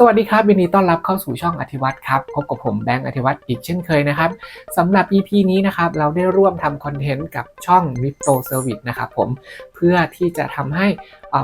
สวัสดีครับยินดีต้อนรับเข้าสู่ช่องอธิวัตรครับพบกับผมแบงค์อธิวัตรอีกเช่นเคยนะครับสำหรับ EP นี้นะครับเราได้ร่วมทำคอนเทนต์กับช่อง m i p t o Service นะครับผมเพื่อที่จะทำให้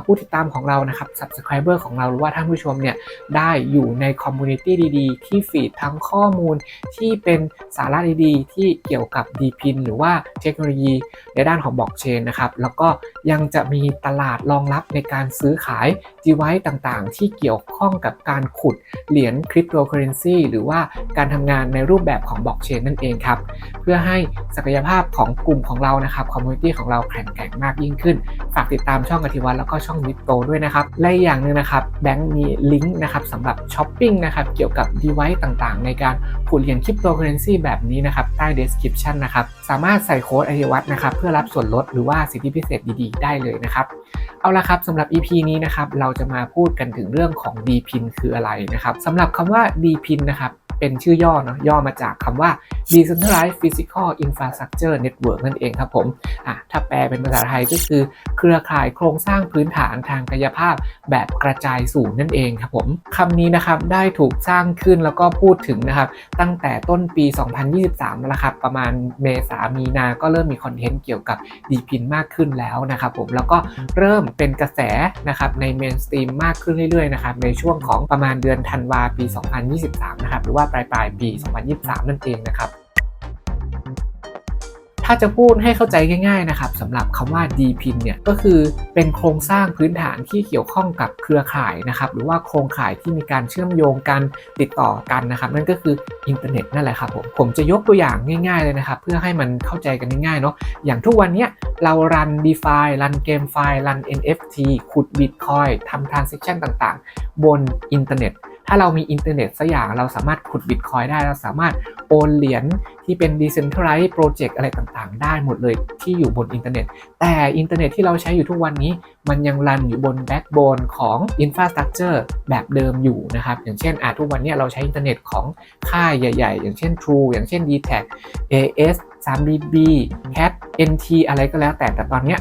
ผู้ติดตามของเรานะครับ Subscriber ของเราหรือว่าท่านผู้ชมเนี่ยได้อยู่ในคอมมูนิตี้ดีๆ ที่ฟีดทั้งข้อมูลที่เป็นสาระดีๆ ที่เกี่ยวกับ d p i n หรือว่าเทคโนโลยีในด้านของบล็อกเชนนะครับแล้วก็ยังจะมีตลาดรองรับในการซื้อขาย device ต่างๆ ที่เกี่ยวข้องกับการขุดเหรียญคริปโตเคอเรนซีหรือว่าการทำงานในรูปแบบของบล็อกเชนนั่นเองครับ เพื่อให้ศักยภาพของกลุ่มของเรานะครับคอมมูนิตี้ของเราแข็งแกร่งมากยิ่งขึ้น ฝากติดตามช่องอธิวัตแล้วก็ช่องวิปโตด้วยนะครับและอย่างหนึ่งนะครับแบงค์มีลิงก์นะครับสำหรับช้อปปิ้งนะครับเกี่ยวกับ device ต่างๆ ในการขุดเหรียญคริปโตเคอเรนซีแบบนี้นะครับใต้ description นะครับสามารถใส่โค้ดอธิวัตนะครับเพื่อรับส่วนลดหรือว่าสิทธิพิเศษดีๆ ได้เลยนะครับ เอาละครับสำหรับ EP นี้นะครับเราจะมาพูดกันถึงเรื่องของ DPIN คืออะไรนะครับสำหรับคำว่า DPIN นะครับ เป็นชื่อย่อเนาะย่อมาจากคำว่า Decentralized Physical Infrastructure Network นั่นเองครับผมอะถ้าแปลเป็นภาษาไทยก็คือ เครือข่ายโครงสร้างพื้นฐานทางกายภาพแบบกระจายสูงนั่นเองครับผมคำนี้นะครับได้ถูกสร้างขึ้นแล้วก็พูดถึงนะครับตั้งแต่ต้นปี 2023แล้วครับประมาณเมษามีนาก็เริ่มมีคอนเทนต์เกี่ยวกับ d p i n มากขึ้นแล้วนะครับผมแล้วก็เริ่มเป็นกระแสนะครับในเมนสตรีมมากขึ้นเรื่อยๆนะครับในช่วงของประมาณเดือนธันวาปี 2023 นะครับหรือว่าปลายปลายปี 2023 นั่นเองนะครับ ถ้าจะพูดให้เข้าใจง่ายๆนะครับสำหรับคำว่า DPIN เนี่ยก็คือเป็นโครงสร้างพื้นฐานที่เกี่ยวข้องกับเครือข่ายนะครับ หรือว่าโครงข่ายที่มีการเชื่อมโยงกันติดต่อกันนะครับ นั่นก็คืออินเทอร์เน็ตนั่นแหละครับผมผมจะยกตัวอย่างง่าย ๆเลยนะครับ เพื่อให้มันเข้าใจกันง่ายๆเนาะอย่างทุกวันนี้เรารัน DeFi รันเกมไฟล์รัน NFT ขุด Bitcoin ทำ Transaction ต่างๆ บนอินเทอร์เน็ต ถ้าเรามีอินเทอร์เน็ตสักอย่างเราสามารถขุดบิตคอยได้ เราสามารถโอนเหรียญที่เป็น decentralized project อะไรต่างๆ ได้หมดเลยที่อยู่บนอินเทอร์เน็ต แต่อินเทอร์เน็ตที่เราใช้อยู่ทุกวันนี้ มันยังรันอยู่บนแบ็กโบนของ infrastructure แบบเดิมอยู่นะครับ อย่างเช่นอาทุกวันนี้เราใช้อินเทอร์เน็ตของค่ายใหญ่ ๆ อย่างเช่น True อย่างเช่น d t a c AS 3BB CAT NT อะไรก็แล้วแต่แต่ตอนเนี้ย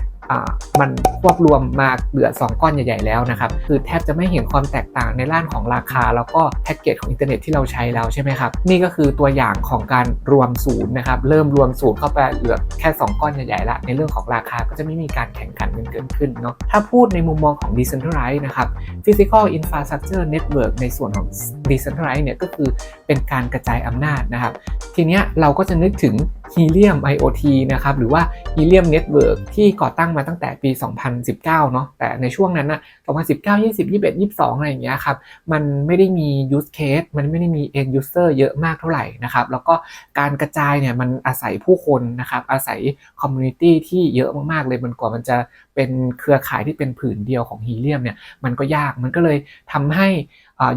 มันควบรวมมาเหลือ 2 ก้อนใหญ่ ๆ แล้วนะครับ คือแทบจะไม่เห็นความแตกต่างในด้านของราคา แล้วก็แพ็กเกจของอินเทอร์เน็ตที่เราใช้แล้วใช่ไหมครับ นี่ก็คือตัวอย่างของการรวมศูนย์นะครับ เริ่มรวมศูนย์เข้าไปเหลือแค่ 2 ก้อนใหญ่ๆละ ในเรื่องของราคาก็จะไม่มีการแข่งขันกันเกิดขึ้นเนาะ ถ้าพูดในมุมมองของ Decentralized นะครับ Physical Infrastructure Network ในส่วนของ Decentralized เนี่ยก็คือเป็นการกระจายอำนาจนะครับ ทีเนี้ยเราก็จะนึกถึง Helium IoT นะครับหรือว่า Helium Network ที่ก่อตั้งมาตั้งแต่ปี 2019 เนาะแต่ในช่วงนั้นนะ2019 20 21 22 อะไรอย่างเงี้ยครับ มันไม่ได้มี use case มันไม่ได้มี end user เยอะมากเท่าไหร่นะครับ แล้วก็การกระจายเนี่ยมันอาศัยผู้คนนะครับ อาศัย community ที่เยอะมากๆเลยมันกว่ามันจะ เป็นเครือข่ายที่เป็นผืนเดียวของฮีเลียมเนี่ยมันก็ยากมันก็เลยทำให้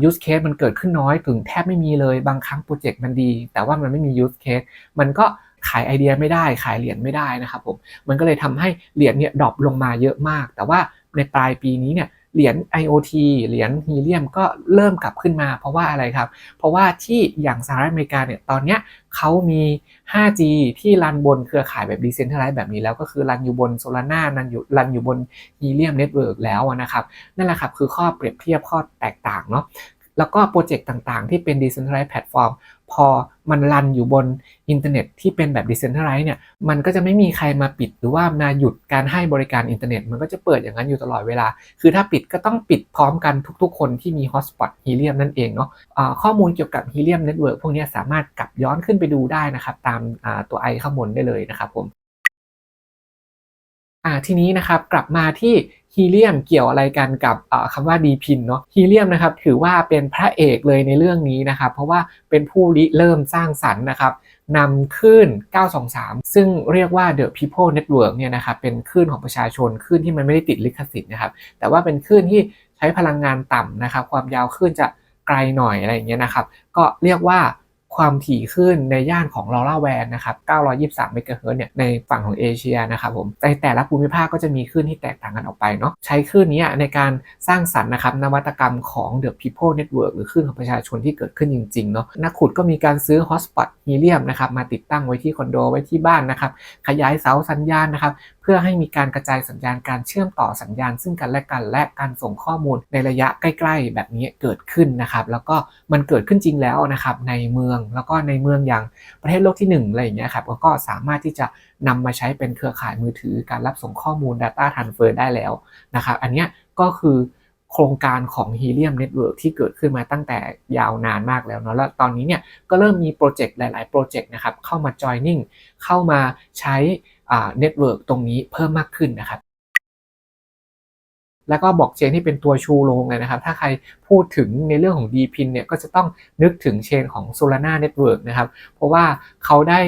ยูสเคสมันเกิดขึ้นน้อยถึงแทบไม่มีเลยบางครั้งโปรเจกต์มันดี แต่ว่ามันไม่มียูสเคสมันก็ขายไอเดียไม่ได้ขายเหรียญไม่ได้นะครับผมมันก็เลยทำให้เหรียญเนี่ยดรอปลงมาเยอะมาก แต่ว่าในปลายปีนี้เนี่ย เหรียญ IoT เหรียญฮีเลียมก็เริ่มกลับขึ้นมา เพราะว่าอะไรครับ เพราะว่าที่อย่างสหรัฐอเมริกาเนี่ยตอนเนี้ยเขามี 5G ที่รันบนเครือข่ายแบบ Decentralized แบบนี้แล้วก็คือรันอยู่บน Solana รันอยู่รันอยู่บน Helium Network แล้วนะครับ นั่นแหละครับคือข้อเปรียบเทียบข้อแตกต่างเนาะ แล้วก็โปรเจกต์ต่างๆ ที่เป็น decentralized platform พอมันรันอยู่บนอินเทอร์เน็ตที่เป็นแบบ decentralized เนี่ย มันก็จะไม่มีใครมาปิดหรือว่ามาหยุดการให้บริการอินเทอร์เน็ต มันก็จะเปิดอย่างนั้นอยู่ตลอดเวลา คือถ้าปิดก็ต้องปิดพร้อมกันทุกๆ คนที่มี hotspot helium นั่นเองเนาะะข้อมูลเกี่ยวกับ helium network พวกนี้สามารถกลับย้อนขึ้นไปดูได้นะครับ ตามตัวไอข้างบนได้เลยนะครับผม อ่าทีนี้นะครับกลับมาที่ฮีเลียมเกี่ยวอะไรกันกับคำว่า d p i n เนาะฮีเลียมนะครับถือว่าเป็นพระเอกเลยในเรื่องนี้นะครับ เพราะว่าเป็นผู้ริเริ่มสร้างสรรค์นะครับนำคลื่น 923 ซึ่งเรียกว่า The People Network เนี่ยนะครับเป็นคลื่นของประชาชนคลื่นที่มันไม่ได้ติดลิขสิทธิ์นะครับ แต่ว่าเป็นคลื่นที่ใช้พลังงานต่ำนะครับ ความยาวคลื่นจะไกลหน่อยอะไรอย่างเงี้ยนะครับ ก็เรียกว่า ความถี่คลื่นในย่านของ LoRa WAN นะครับ 923 เมกะเฮิรตซ์เนี่ยในฝั่งของเอเชียนะครับผมในแต่ละภูมิภาคก็จะมีคลื่นที่แตกต่างกันออกไปเนาะใช้คลื่นนี้ในการสร้างสรรค์นะครับนวัตกรรมของ The People Network หรือคลื่นของประชาชนที่เกิดขึ้นจริงๆเนาะนักขุดก็มีการซื้อ Hotspot Helium นะครับมาติดตั้งไว้ที่คอนโดไว้ที่บ้านนะครับขยายเสาสัญญาณนะครับเพื่อให้มีการกระจายสัญญาณการเชื่อมต่อสัญญาณ ซึ่งกันและกันและการส่งข้อมูลในระยะใกล้ ๆ แบบนี้เกิดขึ้นนะครับแล้วก็มันเกิดขึ้นจริงแล้วนะครับในเมืองแล้วก็ในเมืองอย่างประเทศโลกที่ 1 อะไรอย่างเงี้ยครับก็สามารถที่จะนำมาใช้เป็นเครือข่ายมือถือการรับส่งข้อมูล Data Transfer ได้แล้วนะครับอันเนี้ยก็คือโครงการของ Helium Network ที่เกิดขึ้นมาตั้งแต่ยาวนานมากแล้วเนาะแล้วตอนนี้เนี่ยก็เริ่มมีโปรเจกต์หลาย ๆ โปรเจกต์นะครับเข้ามา joining เข้ามาใช้เน็ตเวิร์กตรงนี้เพิ่มมากขึ้นนะครับ แล้วก็บล็อกเชนที่เป็นตัวชูโรงเลยนะครับ ถ้าใครพูดถึงในเรื่องของ DPIN เนี่ยก็จะต้องนึกถึงเชนของ Solana Network นะครับ เพราะว่าเขาได้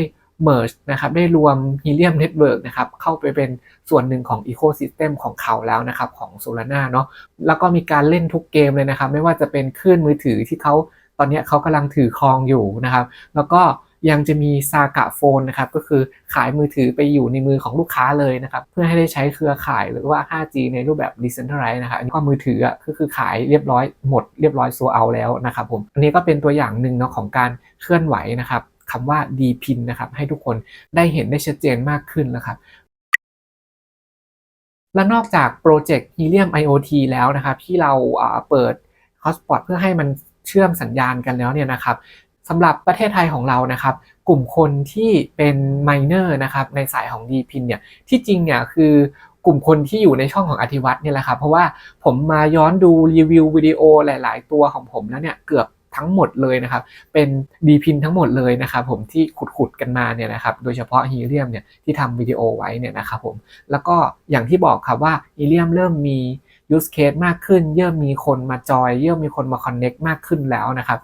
merge นะครับได้รวม Helium Network นะครับเข้าไปเป็นส่วนหนึ่งของ Ecosystem ของเขาแล้วนะครับของ Solana เนาะแล้วก็มีการเล่นทุกเกมเลยนะครับ ไม่ว่าจะเป็นคลื่นมือถือที่เขาตอนนี้เขากำลังถือครองอยู่นะครับ แล้วก็ ยังจะมีซากะโฟนนะครับก็คือขายมือถือไปอยู่ในมือของลูกค้าเลยนะครับเพื่อให้ได้ใช้เครือข่ายหรือว่า 5G ในรูปแบบ Decentralized นะครับอันนี้ก็มือถือก็คือขายเรียบร้อยหมดเรียบร้อยโซเอาแล้วนะครับผมอันนี้ก็เป็นตัวอย่างหนึ่งเนาะของการเคลื่อนไหวนะครับคำว่า DPIN นะครับให้ทุกคนได้เห็นได้ชัดเจนมากขึ้นนะครับและนอกจากโปรเจกต์ Helium IoT แล้วนะครับที่เราเปิด Hotspot เพื่อให้มันเชื่อมสัญญาณกันแล้วเนี่ยนะครับ สำหรับประเทศไทยของเรานะครับ กลุ่มคนที่เป็นไมเนอร์นะครับในสายของ DPIN เนี่ยที่จริงเนี่ยคือกลุ่มคนที่อยู่ในช่องของอธิวัตเนี่ยแหละครับเพราะว่าผมมาย้อนดูรีวิววิดีโอหลาย ๆ ตัวของผมแล้วเนี่ยเกือบทั้งหมดเลยนะครับ เป็น DPIN ทั้งหมดเลยนะครับ ผมที่ขุดๆกันมาเนี่ยนะครับ โดยเฉพาะฮีเลียมเนี่ยที่ทำวิดีโอไว้เนี่ยนะครับผม แล้วก็อย่างที่บอกครับว่าฮีเลียมเริ่มมี use case มากขึ้น เริ่มมีคนมาจอย เริ่มมีคนมา connect มากขึ้นแล้วนะครับ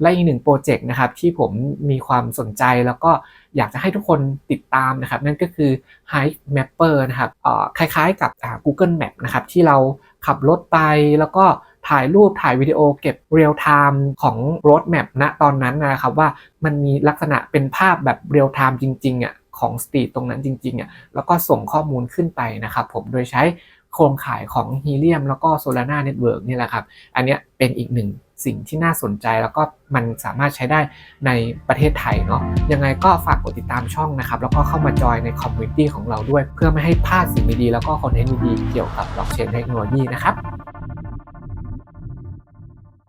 และอีกหนึ่งโปรเจกต์นะครับที่ผมมีความสนใจแล้วก็อยากจะให้ทุกคนติดตามนะครับนั่นก็คือ Hive Mapper นะครับคล้ายๆกับ Google Map นะครับที่เราขับรถไปแล้วก็ถ่ายรูปถ่ายวิดีโอเก็บเรียลไทม์ของ road map ณตอนนั้นนะครับว่ามันมีลักษณะเป็นภาพแบบเรียลไทม์จริงๆอะของสตรีทตรงนั้นจริงๆอะแล้วก็ส่งข้อมูลขึ้นไปนะครับผมโดยใช้โครงข่ายของ Helium แล้วก็ Solana Network นี่แหละครับ อันนี้เป็นอีกหนึ่ง สิ่งที่น่าสนใจแล้วก็มันสามารถใช้ได้ในประเทศไทยเนาะยังไงก็ฝากกดติดตามช่องนะครับ แล้วก็เข้ามาจอยในคอมมูนิตี้ของเราด้วย เพื่อไม่ให้พลาดสิ่งดีๆแล้วก็คอนเทนต์ดีๆเกี่ยวกับบล็อกเชนเทคโนโลยีนะครับ